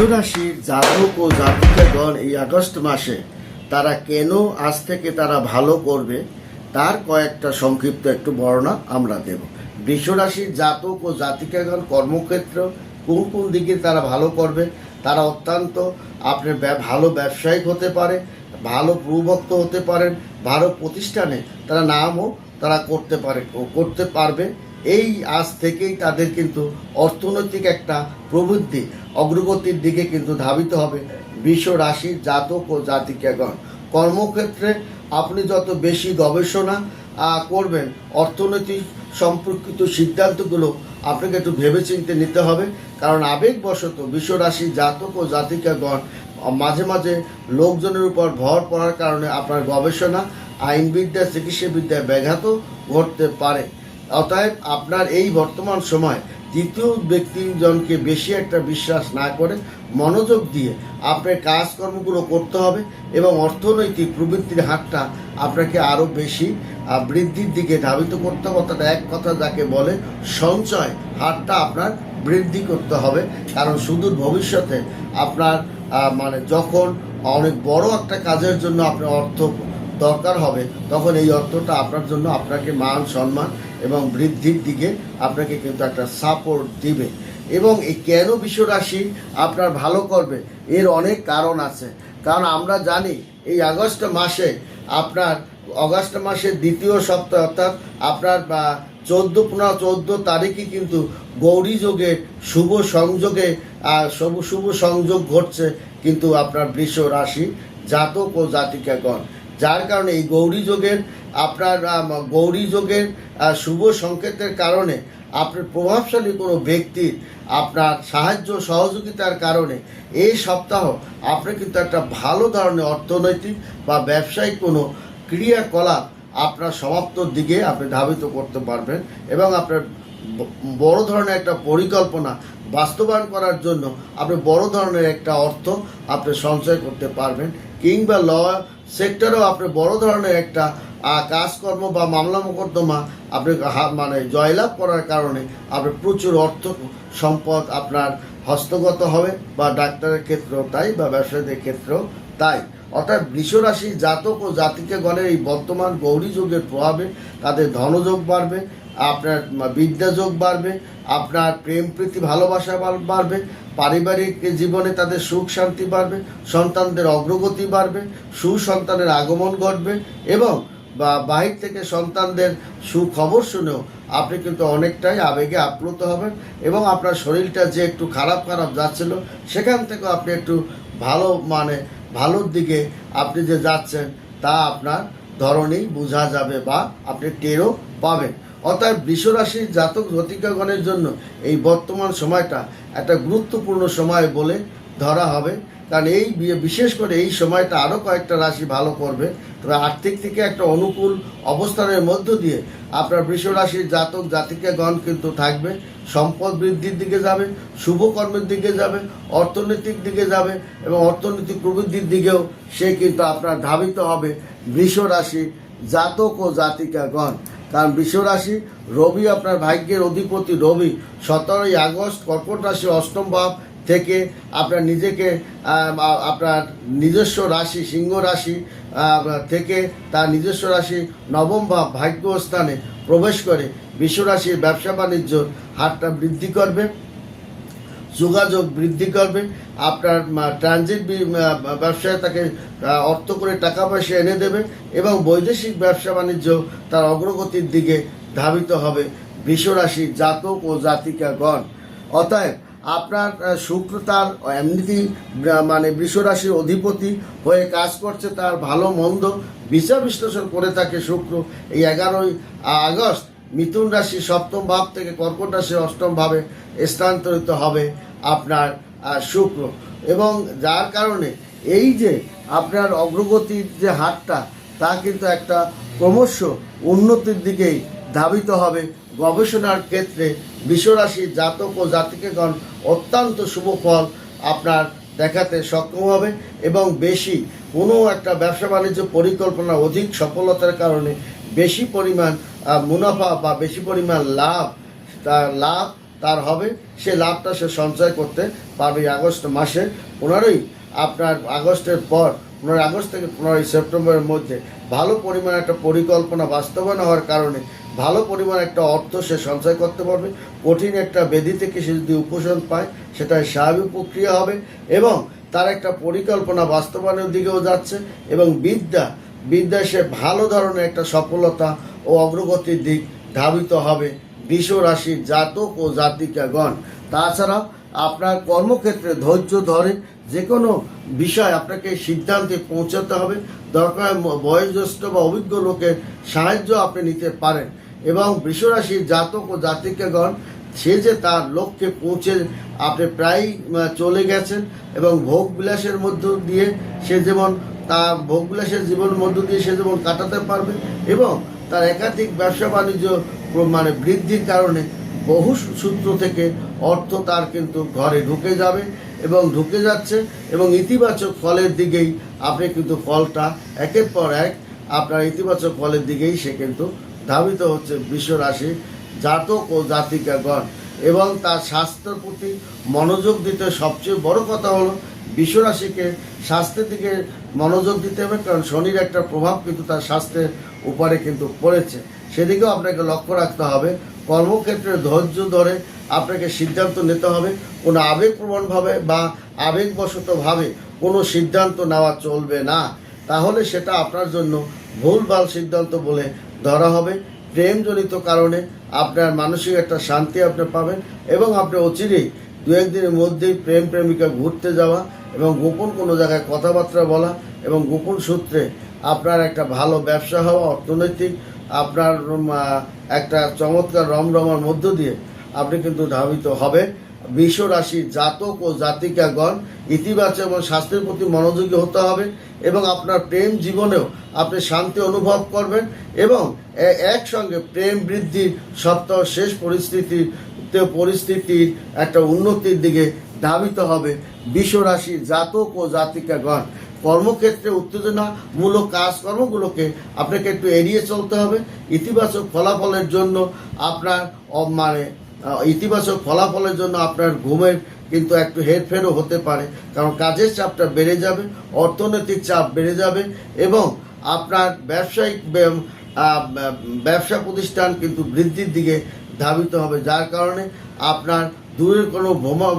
বিশ্বরাশির জাতক ও জাতিকাগণ এই আগস্ট মাসে তারা কেন আজ থেকে তারা ভালো করবে, তার কয়েকটা সংক্ষিপ্ত একটু বর্ণনা আমরা দেব। বিশ্বরাশির জাতক ও জাতিকাগণ কর্মক্ষেত্র কোন কোন দিকে তারা ভালো করবে, তারা অত্যন্ত আপনার ভালো ব্যবসায়িক হতে পারে, ভালো প্রভক্ত হতে পারেন, ভালো প্রতিষ্ঠানে তারা নামও তারা করতে পারে, করতে পারবে। এই আজ থেকেই তাদের কিন্তু অর্থনৈতিক একটা প্রবৃদ্ধি অগ্রগতির দিকে কিন্তু ধাবিত হবে বিশ্ব রাশির জাতক ও জাতিকাগণ। কর্মক্ষেত্রে আপনি যত বেশি গবেষণা করবেন, অর্থনৈতিক সম্পর্কিত সিদ্ধান্তগুলো আপনাকে একটু ভেবেচিন্তে নিতে হবে। কারণ আবেগবশত বিশ্ব রাশির জাতক ও জাতিকাগণ, মাঝে মাঝে লোকজনের উপর ভর পড়ার কারণে আপনার গবেষণা, আইনবিদ্যা চিকিৎসাবিদ্যায় ব্যাঘাত ঘটতে পারে। অতএব আপনার এই বর্তমান সময় তৃতীয় ব্যক্তিজনকে বেশি একটা বিশ্বাস না করে মনোযোগ দিয়ে আপনার কাজকর্মগুলো করতে হবে এবং অর্থনৈতিক প্রবৃত্তির হারটা আপনাকে আরও বেশি বৃদ্ধির দিকে ধাবিত করতে হবে। অর্থাৎ এক কথা যাকে বলে, সঞ্চয় হারটা আপনার বৃদ্ধি করতে হবে। কারণ সুদূর ভবিষ্যতে আপনার মানে যখন অনেক বড় একটা কাজের জন্য আপনার অর্থ দরকার হবে, তখন এই অর্থটা আপনার জন্য আপনাকে মান, সম্মান এবং বৃদ্ধির দিকে আপনাকে কিন্তু একটা সাপোর্ট দিবে। এবং এই কেন বিশ্বরাশি আপনার ভালো করবে, এর অনেক কারণ আছে। কারণ আমরা জানি, এই আগস্ট মাসে আপনার অগস্ট মাসের দ্বিতীয় সপ্তাহ অর্থাৎ আপনার চোদ্দ পনেরো চোদ্দ তারিখই কিন্তু গৌরী যোগে শুভ সংযোগে শুভ শুভ সংযোগ ঘটছে কিন্তু আপনার বৃষ রাশি জাতক ও জাতিকাগণ। যার কারণে এই গৌরী যোগের আপনার গৌরী যোগের শুভ সংকেতের কারণে আপনার প্রভাবশালী কোনো ব্যক্তির আপনার সাহায্য সহযোগিতার কারণে এই সপ্তাহ আপনি কিন্তু একটা ভালো ধরনের অর্থনৈতিক বা ব্যবসায়িক কোনো ক্রিয়াকলাপ আপনার সমাপ্তর দিকে আপনি ধাবিত করতে পারবেন এবং আপনার বড় ধরনের একটা পরিকল্পনা বাস্তবায়ন করার জন্য আপনি বড় ধরনের একটা অর্থ আপনি সঞ্চয় করতে পারবেন। কিংবা ল সেক্টরেও আপনি বড় ধরনের একটা কাজকর্ম বা মামলা মোকদ্দমা আপনি মানে জয়লাভ করার কারণে আপনি প্রচুর অর্থ সম্পদ আপনার হস্তগত হবে বা ডাক্তারের ক্ষেত্রেও তাই বা ব্যবসায়ীদের ক্ষেত্রেও তাই। অর্থাৎ বৃষরাশি জাতক ও জাতিকে গণের এই বর্তমান গৌরী যুগের প্রভাবে তাদের ধনযোগ বাড়বে আপনার বিদ্যাযোগ বাড়বে, আপনার প্রেম প্রীতি, ভালোবাসা বাড়বে, পারিবারিক জীবনে তাদের সুখ শান্তি বাড়বে, সন্তানদের অগ্রগতি বাড়বে, সুসন্তানের আগমন ঘটবে এবং বা, বাহির থেকে সন্তানদের সুখবর শুনেও আপনি কিন্তু অনেকটাই আবেগে আপ্লুত হবেন এবং আপনার শরীরটা যে একটু খারাপ খারাপ যাচ্ছিল, সেখান থেকে আপনি একটু ভালো মানে ভালোর দিকে আপনি যে যাচ্ছেন, তা আপনার ধরনেই বোঝা যাবে বা আপনি টেরও পাবেন। অর্থাৎ বিশ্বরাশির জাতক জাতিকাগণের জন্য এই বর্তমান সময়টা একটা গুরুত্বপূর্ণ সময় বলে ধরা হবে। কারণ এই বিশেষ করে এই সময়টা আরও কয়েকটা রাশি ভালো করবে। তবে আর্থিক থেকে একটা অনুকূল অবস্থানের মধ্য দিয়ে আপনার বৃষ রাশির জাতক জাতিকাগণ কিন্তু থাকবে। সম্পদ বৃদ্ধির দিকে যাবে শুভ কর্মের দিকে যাবে, অর্থনৈতিক দিকে যাবে এবং অর্থনৈতিক প্রবৃদ্ধির দিকেও সে কিন্তু আপনার ধাবিত হবে বৃষরাশি জাতক ও জাতিকাগণ। কারণ বিশ্বরাশি রাশি রবি আপনার ভাগ্যের অধিপতি। রবি সতেরোই আগস্ট কর্কট রাশি অষ্টম ভাব থেকে আপনার নিজেকে আপনার নিজস্ব রাশি, সিংহ রাশি থেকে তার নিজস্ব রাশি নবম ভাব ভাগ্য স্থানে প্রবেশ করে। বিশ্বরাশির ব্যবসা বাণিজ্য হারটা বৃদ্ধি করবে। যোগাযোগ বৃদ্ধি করবে, আপনার ট্রানজিট ব্যবসায় তাকে অর্থ করে টাকা পয়সা এনে দেবে এবং বৈদেশিক ব্যবসা বাণিজ্য তার অগ্রগতির দিকে ধাবিত হবে বিশ্বরাশি জাতক ও জাতিকাগণ। অতএব আপনার শুক্র তার এমনিতেই মানে বৃষরাশির অধিপতি হয়ে কাজ করছে, তার ভালো মন্দ বিচার বিশ্লেষণ করে থাকে শুক্র। এই এগারোই আগস্ট মিথুন রাশি সপ্তম ভাব থেকে কর্কট রাশি অষ্টম ভাবে স্থানান্তরিত হবে আপনার শুক্র। এবং যার কারণে এই যে আপনার অগ্রগতির যে হারটা, তা কিন্তু একটা ক্রমশ উন্নতির দিকেই ধাবিত হবে গবেষণার ক্ষেত্রে। বিশ্বরাশির জাতক ও জাতিকেগণ অত্যন্ত শুভ ফল আপনার দেখাতে সক্ষম হবে এবং বেশি কোনো একটা ব্যবসা বাণিজ্য পরিকল্পনা অধিক সফলতার কারণে বেশি পরিমাণ মুনাফা বা বেশি পরিমাণ লাভ তার লাভ তার হবে, সে লাভটা সে সঞ্চয় করতে পারবে আগস্ট মাসে। পনেরোই আপনার আগস্টের পর পনেরোই আগস্ট থেকে পনেরোই সেপ্টেম্বরের মধ্যে ভালো পরিমাণ একটা পরিকল্পনা বাস্তবায়ন হওয়ার কারণে ভালো পরিমাণ একটা অর্থ সে সঞ্চয় করতে পারবে। কঠিন একটা বেদি থেকে সে যদি উপশম পায় সেটা স্বাভাবিক প্রক্রিয়া হবে এবং তার একটা পরিকল্পনা বাস্তবায়নের দিকেও যাচ্ছে এবং বিদ্যা সে ভালো ধরনের একটা সফলতা ও অগ্রগতির দিক ধাবিত হবে বিষ রাশির জাতক ও জাতিকাগণ। তাছাড়া আপনার কর্মক্ষেত্রে ধৈর্য ধরে যে কোনো বিষয় আপনাকে সিদ্ধান্তে পৌঁছাতে হবে। দরকার বয়োজ্যেষ্ঠ বা অভিজ্ঞ লোকের সাহায্য আপনি নিতে পারেন এবং বৃষরাশির জাতক ও জাতিকাগণ, সে যে তার লক্ষ্যে পৌঁছে আপনি প্রায় চলে গেছেন এবং ভোগ বিলাসের মধ্য দিয়ে সে যেমন তার ভোগ বিলাসের জীবনের মধ্য দিয়ে সে যেমন কাটাতে পারবে এবং তার একাধিক ব্যবসা বাণিজ্য মানে বৃদ্ধির কারণে বহু সূত্র থেকে অর্থ তার কিন্তু ঘরে ঢুকে যাবে এবং ঢুকে যাচ্ছে এবং ইতিবাচক ফলের দিকেই আপনি কিন্তু ফলটা একের পর এক আপনার ইতিবাচক ফলের দিকেই সে কিন্তু ধাবিত হচ্ছে বিশ্ব রাশি জাতক ও জাতিকাগণ এবং তার স্বাস্থ্যের প্রতি মনোযোগ দিতে সবচেয়ে বড় কথা হলো বিশ্বরাশিকে স্বাস্থ্যের দিকে মনোযোগ দিতে হবে, কারণ শনির একটা প্রভাব কিন্তু তার স্বাস্থ্যের উপরে কিন্তু পড়েছে। সেদিকেও আপনাকে লক্ষ্য রাখতে হবে। কর্মক্ষেত্রে ধৈর্য ধরে আপনাকে সিদ্ধান্ত নিতে হবে, কোনো আবেগপ্রবণভাবে বা আবেগবশতভাবে কোনো সিদ্ধান্ত নেওয়া চলবে না। তাহলে সেটা আপনার জন্য ভুলভাল সিদ্ধান্ত বলে ধরা হবে। প্রেমজনিত কারণে আপনার মানসিক একটা শান্তি আপনি পাবেন এবং আপনি অচিরেই দু একদিনের মধ্যেই প্রেম প্রেমিকা ঘুরতে যাওয়া এবং গোপন কোনো জায়গায় কথাবার্তা বলা এবং গোপন সূত্রে আপনার একটা ভালো ব্যবসা হওয়া অর্থনৈতিক, আপনার একটা চমৎকার রমরমার মধ্য দিয়ে আপনি কিন্তু ধাবিত হবে রাশির জাতক ও জাতিকাগণ ইতিবাচক এবং স্বাস্থ্যের প্রতি মনোযোগী হতে হবে এবং আপনার প্রেম জীবনেও আপনি শান্তি অনুভব করবেন এবং একসঙ্গে প্রেম বৃদ্ধির সপ্তাহ শেষ পরিস্থিতিতে পরিস্থিতির একটা উন্নতির দিকে ধাবিত হবে। বিশ্বরাশি জাতক ও জাতিকাগণ, কর্মক্ষেত্রে উত্তেজনামূলক কাজকর্মগুলোকে আপনাকে একটু এড়িয়ে চলতে হবে। ইতিবাচক ফলাফলের জন্য আপনার মানে ইতিবাচক ফলাফলের জন্য আপনার ঘুমের কিন্তু একটু হেরফেরও হতে পারে। কারণ কাজের চাপটা বেড়ে যাবে, অর্থনৈতিক চাপ বেড়ে যাবে এবং আপনার ব্যবসায়িক ব্য- ব্যবসা প্রতিষ্ঠান কিন্তু বৃদ্ধির দিকে ধাবিত হবে, যার কারণে আপনার দূরের কোনো ভ্রমণ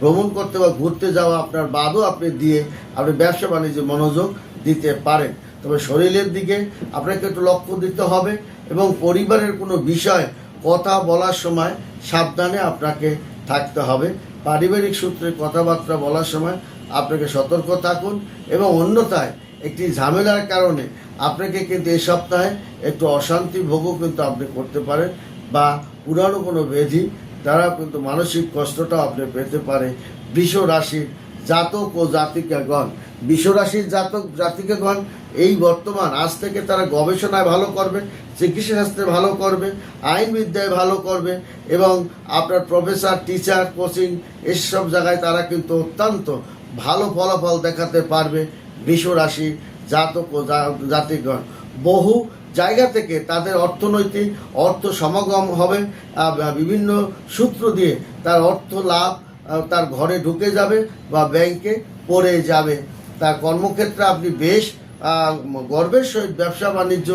ভ্রমণ করতে বা ঘুরতে যাওয়া আপনার বাদও আপনি দিয়ে আপনি ব্যবসা বাণিজ্যে মনোযোগ দিতে পারেন। তবে শরীরের দিকে আপনাকে একটু লক্ষ্য দিতে হবে এবং পরিবারের কোনো বিষয় কথা বলার সময় সাবধানে আপনাকে থাকতে হবে। পারিবারিক সূত্রে কথাবার্তা বলার সময় আপনাকে সতর্ক থাকুন এবং অন্যথায় একটি ঝামেলার কারণে আপনাকে কিন্তু এই সপ্তাহে একটু অশান্তি ভোগও কিন্তু আপনি করতে পারেন। বা পুরানো কোনো ব্যাধি দ্বারা কিন্তু মানসিক কষ্টটাও আপনি পেতে পারে। বৃষ রাশির জাতক ও জাতিকাগণ বিশ্ব রাশির জাতক জাতিকাগণ এই বর্তমান, আজ থেকে তারা গবেষণায় ভালো করবে, চিকিৎসা শাস্ত্রে ভালো করবে, আইন বিদ্যায় ভালো করবে এবং আপনার প্রফেসর, টিচার, কোচিং এসব জায়গায় তারা কিন্তু অত্যন্ত ভালো ফলাফল দেখাতে পারবে বিশ্ব রাশি জাতক ও জাতিগণ বহু জায়গা থেকে তাদের অর্থনৈতিক অর্থ সমাগম হবে বিভিন্ন সূত্র দিয়ে তার অর্থ লাভ তার ঘরে ঢুকে যাবে বা ব্যাংকে পড়ে যাবে। তার কর্মক্ষেত্রে আপনি বেশ গর্বের সহিত ব্যবসা বাণিজ্য,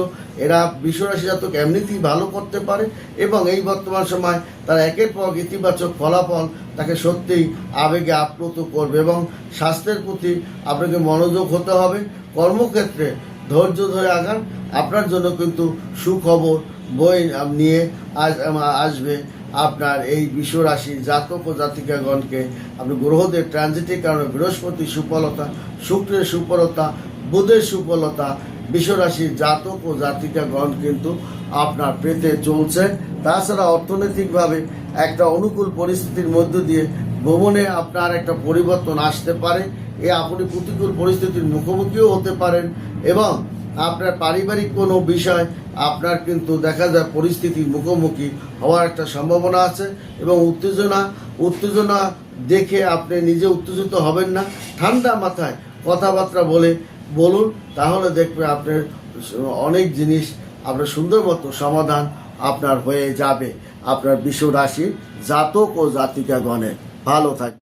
এরা বিশ্বরাশি জাতক এমনিতেই ভালো করতে পারে এবং এই বর্তমান সময় তার একের পর ইতিবাচক ফলাফল তাকে সত্যিই আবেগে আপ্লুত করবে এবং স্বাস্থ্যের প্রতি আপনাকে মনোযোগ হতে হবে। কর্মক্ষেত্রে ধৈর্য ধরে আগান আপনার জন্য কিন্তু সুখবর বই নিয়ে আজ, আসবে আপনার এই বিশ্বরাশি জাতক ও জাতিকাগণকে। আপনি গ্রহদের ট্রানজিটের কারণে বৃহস্পতি সুফলতা, শুক্রের সুফলতা, বুধের সুফলতা, বিশ্বরাশির জাতক ও জাতিকাগণ কিন্তু আপনার পেতে চলছে। তাছাড়া অর্থনৈতিকভাবে একটা অনুকূল পরিস্থিতির মধ্য দিয়ে ভ্রমণে আপনার একটা পরিবর্তন আসতে পারে। এ আপনি প্রতিকূল পরিস্থিতির মুখোমুখিও হতে পারেন এবং আপনার পারিবারিক কোনো বিষয়, আপনার কিন্তু দেখা যায় পরিস্থিতির মুখোমুখি হওয়ার একটা সম্ভাবনা আছে এবং উত্তেজনা উত্তেজনা দেখে আপনি নিজে উত্তেজিত হবেন না। ঠান্ডা মাথায় কথাবার্তা বলে বলুন, তাহলে দেখবে আপনার অনেক জিনিস, আপনার সুন্দর মতো সমাধান আপনার হয়ে যাবে। আপনার বিশ্ব রাশি জাতক ও জাতিকাগণের। ভালো থাকবে